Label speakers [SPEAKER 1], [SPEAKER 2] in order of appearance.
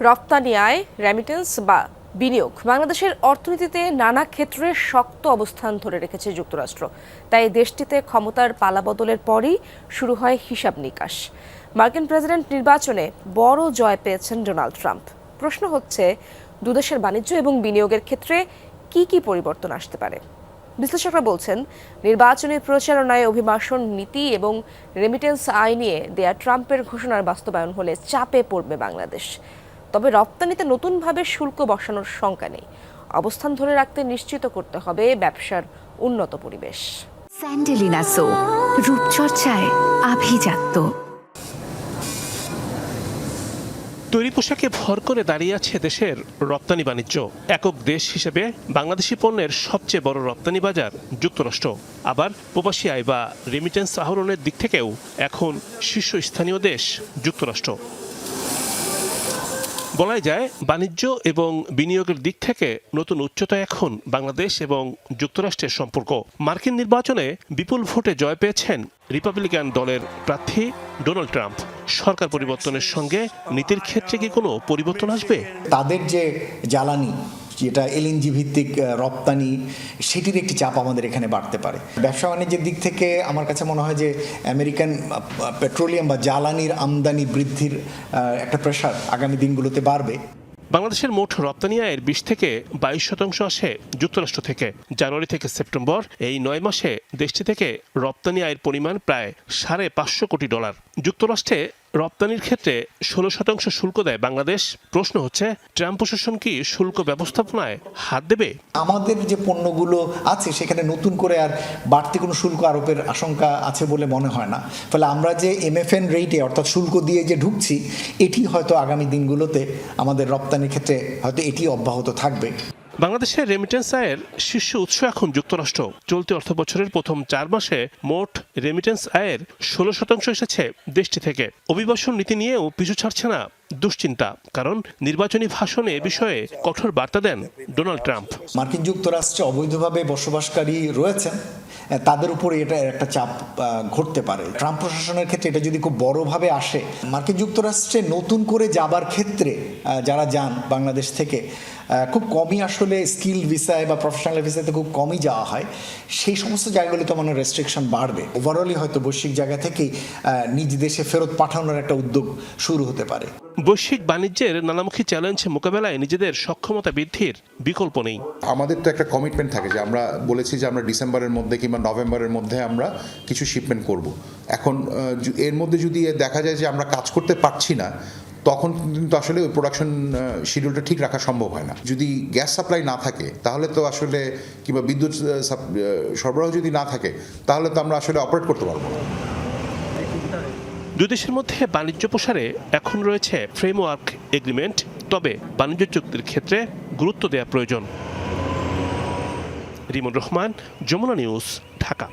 [SPEAKER 1] রপ্তানি আয় রেমিটেন্স বা বিনিয়োগ। বাংলাদেশের অর্থনীতিতে নানা ক্ষেত্রে শক্ত অবস্থান ধরে রেখেছে যুক্তরাষ্ট্র। তাই দেশটিতে ক্ষমতার পালাবদলের পরই শুরু হয় হিসাব নিকাশ। মার্কিন প্রেসিডেন্ট নির্বাচনে বড় জয় পেয়েছেন ডোনাল্ড ট্রাম্প। প্রশ্ন হচ্ছে, দুদেশের বাণিজ্য এবং বিনিয়োগের ক্ষেত্রে কি কি পরিবর্তন আসতে পারে? বিশ্লেষকরা বলছেন, নির্বাচনী প্রচারণায় অভিবাসন নীতি এবং রেমিটেন্স আয় নিয়ে দেয়া ট্রাম্পের ঘোষণার বাস্তবায়ন হলে চাপে পড়বে বাংলাদেশ। তবে রপ্তানিতে নতুনভাবে শুল্ক বসানোর শঙ্কা নেই। অবস্থান ধরে রাখতে নিশ্চিত করতে হবে ব্যবসার উন্নত পরিবেশ।
[SPEAKER 2] স্যান্ডেলিনা সো রূপচর্চায় আভিজাত্য।
[SPEAKER 3] তৈরি পোশাকে ভর করে দাঁড়িয়ে আছে দেশের রপ্তানি বাণিজ্য। একক দেশ হিসেবে বাংলাদেশি পণ্যের সবচেয়ে বড় রপ্তানি বাজার যুক্তরাষ্ট্র। আবার প্রবাসী আয় বা রেমিটেন্স আহরণের দিক থেকেও এখন শীর্ষস্থানীয় দেশ যুক্তরাষ্ট্র। বলাই যায়, বাণিজ্য এবং বিনিয়োগের দিক থেকে নতুন উচ্চতা এখন বাংলাদেশ এবং যুক্তরাষ্ট্রের সম্পর্ক। মার্কিন নির্বাচনে বিপুল ভোটে জয় পেয়েছেন রিপাবলিকান দলের প্রার্থী ডোনাল্ড ট্রাম্প। সরকার পরিবর্তনের সঙ্গে নীতির ক্ষেত্রে কি কোনো পরিবর্তন আসবে?
[SPEAKER 4] তাদের যে জ্বালানি যেটা এলএনজি ভিত্তিক রপ্তানি, সেটির একটি চাপ আমাদের এখানে বাড়তে পারে। ব্যবসা বাণিজ্যের দিক থেকে আমার কাছে মনে হয় যে আমেরিকান পেট্রোলিয়াম বা জ্বালানির আমদানি বৃদ্ধির একটা প্রেশার আগামী দিনগুলোতে বাড়বে।
[SPEAKER 3] বাংলাদেশের মোট রপ্তানি আয়ের বিশ থেকে বাইশ শতাংশ আসে যুক্তরাষ্ট্র থেকে। জানুয়ারি থেকে সেপ্টেম্বর এই নয় মাসে দেশটি থেকে রপ্তানি আয়ের পরিমাণ প্রায় সাড়ে পাঁচশো কোটি ডলার। যুক্তরাষ্ট্রে রপ্তানির ক্ষেত্রে ষোলো শতাংশ শুল্ক দেয় বাংলাদেশ। প্রশ্ন হচ্ছে, ট্রাম্প প্রশাসন কি শুল্ক ব্যবস্থাপনায় হাত দেবে?
[SPEAKER 4] আমাদের যে পণ্যগুলো আছে, সেখানে নতুন করে আর বাড়তি কোনো শুল্ক আরোপের আশঙ্কা আছে বলে মনে হয় না। ফলে আমরা যে এমএফএন রেটে, অর্থাৎ শুল্ক দিয়ে যে ঢুকছি, এটি হয়তো আগামী দিনগুলোতে আমাদের রপ্তানির ক্ষেত্রে হয়তো এটি অব্যাহত থাকবে।
[SPEAKER 3] বাংলাদেশের রেমিটেন্স আয়ের শীর্ষ উৎস এখন যুক্তরাষ্ট্র। চলতি অর্থ বছরের প্রথম চার মাসে মোট রেমিটেন্স আয়ের ষোলো শতাংশ এসেছে দেশটি থেকে। অভিবাসন নীতি নিয়েও পিছু ছাড়ছে না দুশ্চিন্তা, কারণ নির্বাচনী ভাষণে এ বিষয়ে কঠোর বার্তা দেন ডোনাল্ড ট্রাম্প।
[SPEAKER 4] মার্কিন যুক্তরাষ্ট্রে অবৈধভাবে বসবাসকারী রয়েছেন তাদের উপরে এটা একটা চাপ ঘটতে পারে। ট্রাম্প প্রশাসনের ক্ষেত্রে এটা যদি খুব বড়ভাবে আসে, মার্কিন যুক্তরাষ্ট্রে নতুন করে যাবার ক্ষেত্রে যারা যান বাংলাদেশ থেকে খুব কমই আসলে স্কিল ভিসায় বা প্রফেশনাল ভিসাতে খুব কমই যাওয়া হয়। সেই সমস্ত জায়গাগুলিতে মানে রেস্ট্রিকশন বাড়বে। ওভারঅলই হয়তো বৈশ্বিক জায়গা থেকেই নিজ দেশে ফেরত পাঠানোর একটা উদ্যোগ শুরু হতে পারে।
[SPEAKER 3] বৈশ্বিক বাণিজ্যের নানামুখী চ্যালেঞ্জ মোকাবেলায় নিজেদের সক্ষমতা বৃদ্ধির বিকল্প নেই।
[SPEAKER 5] আমাদের তো একটা কমিটমেন্ট থাকে যে আমরা বলেছি যে আমরা ডিসেম্বরের মধ্যে কিংবা নভেম্বরের মধ্যে আমরা কিছু শিপমেন্ট করব। এখন এর মধ্যে যদি দেখা যায় যে আমরা কাজ করতে পারছি না তখন কিন্তু আসলে ওই প্রোডাকশন শিডিউলটা ঠিক রাখা সম্ভব হয় না। যদি গ্যাস সাপ্লাই না থাকে, তাহলে তো আসলে কিংবা বিদ্যুৎ সরবরাহ যদি না থাকে, তাহলে তো আমরা আসলে অপারেট করতে পারব না।
[SPEAKER 3] দুই দেশের মধ্যে বাণিজ্য প্রসারে এখন রয়েছে ফ্রেমওয়ার্ক এগ্রিমেন্ট তবে বাণিজ্য চুক্তির ক্ষেত্রে গুরুত্ব দেওয়া প্রয়োজন। রিমন রহমান, যমুনা নিউজ, ঢাকা।